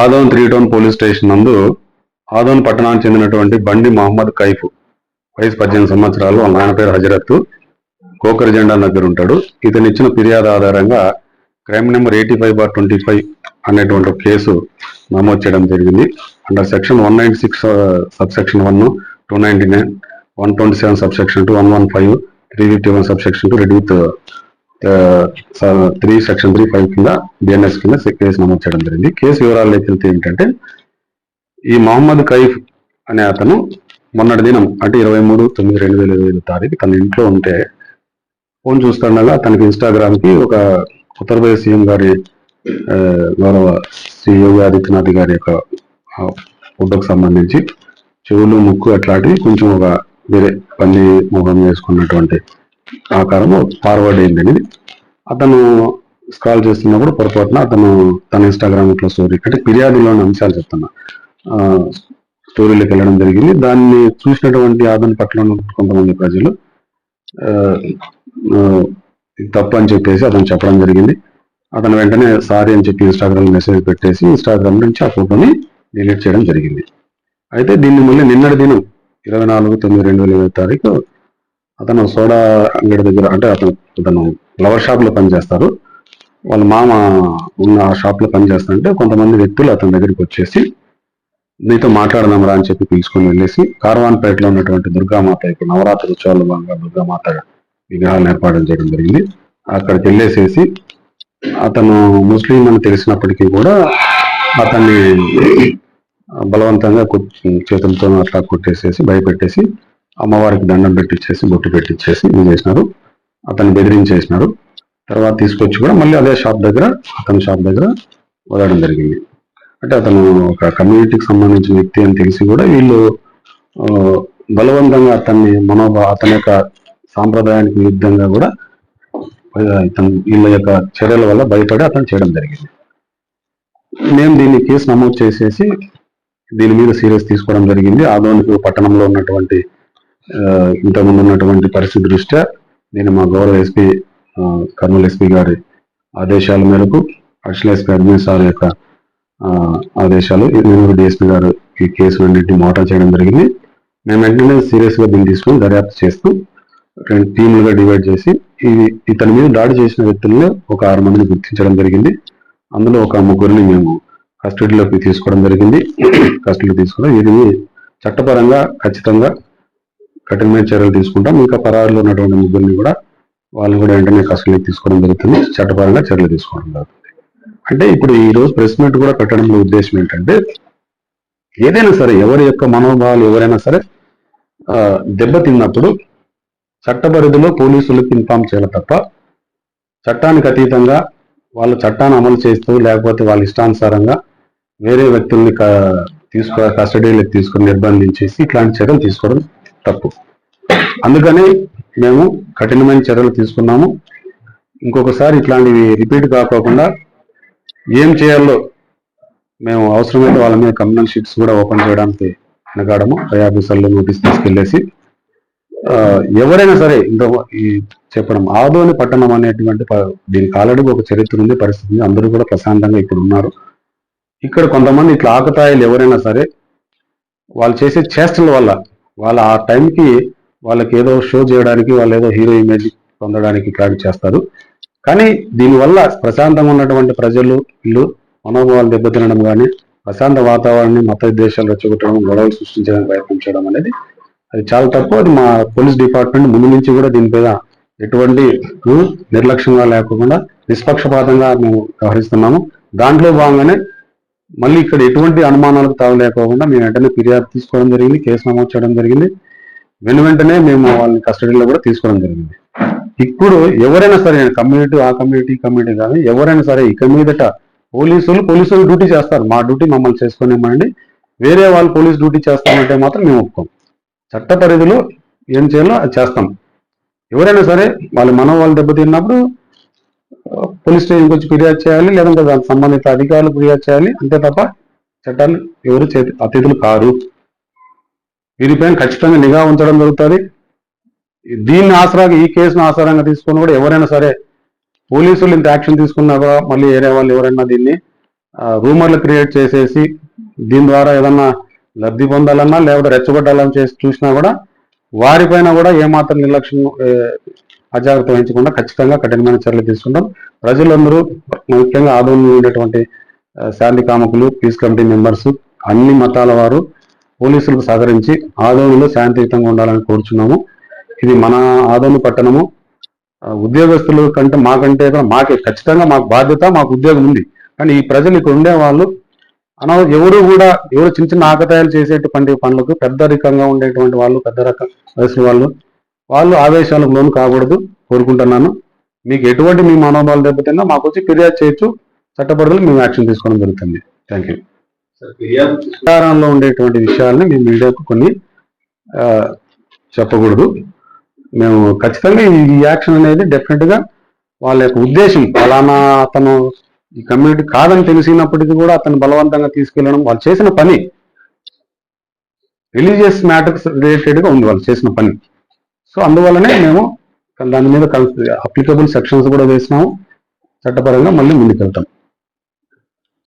Adoni three town police station నందు ఆదోన్ పట్టణానికి చెందినటువంటి బండి మహమ్మద్ కైఫ్ వయసు పద్దెనిమిది సంవత్సరాలు ఆయన పేరు హజరత్ కోకర్ జెండా దగ్గర ఉంటాడు. ఇతను ఇచ్చిన ఫిర్యాదు ఆధారంగా crime number eighty five bar twenty five అనేటువంటి ఒక కేసు నమోదు చేయడం జరిగింది. Under section one ninety six sub section one two ninety nine one twenty seven sub section two one one five three fifty one sub section two read with three section three five కింద BNS కింద case నమోదు చేయడం జరిగింది. Case వివరాల్లోకి వెళ్తే ఏంటంటే ఈ మహమ్మద్ కైఫ్ అనే అతను మొన్నటి దినం అంటే ఇరవై మూడు తొమ్మిది రెండు వేల ఇరవై ఐదు తారీఖు తన ఇంట్లో ఉంటే ఫోన్ చూస్తుండగా తనకి ఇన్స్టాగ్రామ్కి ఒక ఉత్తరప్రదేశ్ సీఎం గారి గౌరవ శ్రీ యోగి ఆదిత్యనాథ్ గారి యొక్క ఆ, ఫోటోకి సంబంధించి చెవులు ముక్కు అట్లాంటివి కొంచెం ఒక వేరే పని ముఖం చేసుకున్నటువంటి ఆకారము ఫార్వర్డ్ అయిందని అతను స్క్రాల్ చేస్తున్నప్పుడు పొరపాటున అతను తన ఇన్స్టాగ్రామ్ ఇట్లా స్టోరీ అంటే ఫిర్యాదులోని అంశాలు చెప్తున్నా. స్టోరీలోకి వెళ్ళడం జరిగింది. దాన్ని చూసినటువంటి ఆదరణ పట్ల కొంతమంది ప్రజలు తప్పు అని చెప్పేసి అతను చెప్పడం జరిగింది. అతను వెంటనే సారీ అని చెప్పి ఇన్స్టాగ్రామ్ మెసేజ్ పెట్టేసి ఇన్స్టాగ్రామ్ నుంచి ఆ ఫోటోని డిలీట్ చేయడం జరిగింది. అయితే దీన్ని మళ్ళీ నిన్నటి దినం ఇరవై నాలుగు తొమ్మిది రెండు వేల ఇరవై తారీఖు అతను సోడా అంగడి దగ్గర అంటే అతను అతను ఫ్లవర్ షాప్లో పనిచేస్తారు. వాళ్ళ మామ ఉన్న ఆ షాప్లో పనిచేస్తుంటే కొంతమంది వ్యక్తులు అతని దగ్గరికి వచ్చేసి నీతో మాట్లాడదాం రా అని చెప్పి పిలుచుకొని వెళ్ళేసి కార్వాన్పేటలో ఉన్నటువంటి దుర్గామాత ఇప్పుడు నవరాత్రి ఉత్సవాల్లో భాగంగా దుర్గామాత విగ్రహాలను ఏర్పాటు చేయడం జరిగింది. అక్కడికి వెళ్ళేసేసి అతను ముస్లిం అని తెలిసినప్పటికీ కూడా అతన్ని బలవంతంగా చేతులతో అట్లా కొట్టేసేసి భయపెట్టేసి అమ్మవారికి దండం పెట్టించేసి బొట్టు పెట్టించేసి ఇది చేసినారు. అతన్ని బెదిరించేసినారు. తర్వాత తీసుకొచ్చి కూడా మళ్ళీ అదే షాప్ దగ్గర అతని షాప్ దగ్గర వదలడం జరిగింది. అంటే అతను ఒక కమ్యూనిటీకి సంబంధించిన వ్యక్తి అని తెలిసి కూడా వీళ్ళు బలవంతంగా అతన్ని మనోభా అతని యొక్క సాంప్రదాయానికి విరుద్ధంగా కూడా ఇతను వీళ్ళ యొక్క చర్యల వల్ల భయపడి అతను చేయడం జరిగింది. మేము దీన్ని కేసు నమోదు చేసేసి దీని మీద సీరియస్ తీసుకోవడం జరిగింది. ఆదోనికి పట్టణంలో ఉన్నటువంటి ఇంతకుముందు ఉన్నటువంటి పరిస్థితి దృష్ట్యా నేను మా గౌరవ ఎస్పీ కర్నూలు ఎస్పీ గారి ఆదేశాల మేరకు అడిషనల్ ఎస్పీ అడ్మిన్ సార్ యొక్క ఆదేశాలు నేను డిఎస్పీ గారు ఈ కేసు అన్నింటినీ మోటార్ చేయడం జరిగింది. మేము వెంటనే సీరియస్గా దీన్ని తీసుకొని దర్యాప్తు చేస్తూ రెండు టీములుగా డివైడ్ చేసి ఇది ఇతని మీద దాడి చేసిన వ్యక్తుల్లో ఒక ఆరు మందిని గుర్తించడం జరిగింది. అందులో ఒక ముగ్గురిని మేము కస్టడీలోకి తీసుకోవడం జరిగింది. కస్టడీలో తీసుకోవడం ఇది చట్టపరంగా ఖచ్చితంగా కఠినమైన చర్యలు తీసుకుంటాం. ఇంకా పరారులో ఉన్నటువంటి ముగ్గురిని కూడా వాళ్ళని కూడా వెంటనే కస్టడీకి తీసుకోవడం జరుగుతుంది. చట్టపరంగా చర్యలు తీసుకోవడం జరుగుతుంది. అంటే ఇప్పుడు ఈ రోజు ప్రెస్ మీట్ కూడా పెట్టడంలో ఉద్దేశం ఏంటంటే ఏదైనా సరే ఎవరి యొక్క మనోభావాలు ఎవరైనా సరే దెబ్బతిన్నప్పుడు చట్ట పరిధిలో పోలీసులకు ఇన్ఫామ్ చేయాలి తప్ప చట్టానికి అతీతంగా వాళ్ళు చట్టాన్ని అమలు చేస్తూ లేకపోతే వాళ్ళ ఇష్టానుసారంగా వేరే వ్యక్తుల్ని క- తీసుకో కస్టడీలోకి తీసుకొని నిర్బంధించేసి ఇట్లాంటి చర్యలు తీసుకోవడం తప్పు. అందుకని మేము కఠినమైన చర్యలు తీసుకున్నాము. ఇంకొకసారి ఇట్లాంటివి రిపీట్ కాకోకుండా ఏం చేయాలో మేము అవసరమైతే వాళ్ళ మీద కమ్యూనల్ షీట్స్ కూడా ఓపెన్ చేయడానికి వెనకాడము. పై ఆఫీసర్లు నోటీస్ తీసుకెళ్ళేసి ఎవరైనా సరే ఇంత ఈ చెప్పడం ఆదోని పట్టణం అనేటువంటి దీని దీనికి ఆల్రెడీ ఒక చరిత్ర ఉంది పరిస్థితి ఉంది. అందరూ కూడా ప్రశాంతంగా ఇప్పుడు ఉన్నారు. ఇక్కడ కొంతమంది ఇట్లా ఆకతాయిలు ఎవరైనా సరే వాళ్ళు చేసే చేష్టల వల్ల వాళ్ళ ఆ టైంకి వాళ్ళకి ఏదో షో చేయడానికి వాళ్ళు ఏదో హీరో ఇమేజ్ పొందడానికి ఇట్లాంటి చేస్తారు. కానీ దీనివల్ల ప్రశాంతంగా ఉన్నటువంటి ప్రజలు ఇల్లు మనోభావాలు దెబ్బతినడం కానీ ప్రశాంత వాతావరణాన్ని మత దేశాలు రెచ్చగొట్టడం గొడవలు సృష్టించడానికి ప్రయత్నం చేయడం అనేది అది చాలా తక్కువ. అది మా పోలీస్ డిపార్ట్మెంట్ ముందు నుంచి కూడా దీని మీద ఎటువంటి నిర్లక్ష్యంగా లేకుండా నిష్పక్షపాతంగా మేము వ్యవహరిస్తున్నాము. దాంట్లో భాగంగానే మళ్ళీ ఇక్కడ ఎటువంటి అనుమానాలకు తావు లేకోకుండా మేము వెంటనే ఫిర్యాదు తీసుకోవడం జరిగింది కేసు నమోదు చేయడం జరిగింది. వెను వెంటనే మేము వాళ్ళని కస్టడీలో కూడా తీసుకోవడం జరిగింది. ఇప్పుడు ఎవరైనా సరే కమ్యూనిటీ ఆ కమ్యూనిటీ కమ్యూనిటీ కానీ ఎవరైనా సరే ఇక మీదట పోలీసులు పోలీసులు డ్యూటీ చేస్తారు. మా డ్యూటీ మమ్మల్ని చేసుకునేమండి వేరే వాళ్ళు పోలీస్ డ్యూటీ చేస్తామంటే మాత్రం మేము ఒప్పుకోం. చట్ట పరిధిలో ఏం చేయాలో అది చేస్తాం. ఎవరైనా సరే వాళ్ళ మనోవాళ్ళు దెబ్బతిన్నప్పుడు పోలీస్ స్టేషన్కి వచ్చి ఫిర్యాదు చేయాలి లేదంటే దానికి సంబంధిత అధికారులు ఫిర్యాదు చేయాలి. అంతే తప్ప చట్టాలు ఎవరు చేతి అతిథులు కారు. వీరిపైన ఖచ్చితంగా నిఘా ఉంచడం జరుగుతుంది. దీన్ని ఆసరాగా ఈ కేసును ఆసరంగా తీసుకుని కూడా ఎవరైనా సరే పోలీసులు ఇంత యాక్షన్ తీసుకున్నా కూడా మళ్ళీ ఏరియా వాళ్ళు ఎవరైనా దీన్ని రూమర్లు క్రియేట్ చేసేసి దీని ద్వారా ఏదన్నా లబ్ధి పొందాలన్నా లేకపోతే రెచ్చగొట్టాలని చేసి చూసినా కూడా వారిపైన కూడా ఏమాత్రం నిర్లక్ష్యం అజాగ్రత్త వహించకుండా ఖచ్చితంగా కఠినమైన చర్యలు తీసుకుంటాం. ప్రజలందరూ ముఖ్యంగా ఆదోళనలో ఉండేటువంటి శాంతి కామకులు పీస్ కమిటీ మెంబర్స్ అన్ని మతాల వారు పోలీసులకు సహకరించి ఆదోళనలో శాంతియుతంగా ఉండాలని కోరుచున్నాము. ఇది మన ఆదోళన పట్టణము. ఉద్యోగస్తుల కంటే మాకంటే మాకే ఖచ్చితంగా మాకు బాధ్యత మాకు ఉద్యోగం ఉంది. కానీ ఈ ప్రజలు ఇక్కడ ఉండే వాళ్ళు అనవ ఎవరు కూడా ఎవరు చిన్న చిన్న ఆకతాయాలు చేసేటువంటి పనులకు పెద్ద రకంగా ఉండేటువంటి వాళ్ళు పెద్ద రకం వయసు వాళ్ళు వాళ్ళు ఆవేశాలకు లోను కాకూడదు కోరుకుంటున్నాను. మీకు ఎటువంటి మీ మనోభావాలు దెబ్బతిన్నా మాకు వచ్చి ఫిర్యాదు చేయొచ్చు. చట్టపరులు మేము యాక్షన్ తీసుకోవడం జరుగుతుంది. థ్యాంక్ యూ ప్రచారంలో ఉండేటువంటి విషయాల్ని మీ మీడియాకు కొన్ని చెప్పకూడదు. మేము ఖచ్చితంగా ఈ యాక్షన్ అనేది డెఫినెట్గా వాళ్ళ యొక్క ఉద్దేశం ఫలానా అతను ఈ కమ్యూనిటీ కాదని తెలిసినప్పటికీ కూడా అతను బలవంతంగా తీసుకెళ్ళడం వాళ్ళు చేసిన పని రిలీజియస్ మ్యాటర్స్ రిలేటెడ్గా ఉంది వాళ్ళు చేసిన పని. సో అందువల్లనే మేము దాని మీద అప్లికబుల్ సెక్షన్స్ కూడా వేసినాము. చట్టపరంగా మళ్ళీ ముందుకెళ్తాం.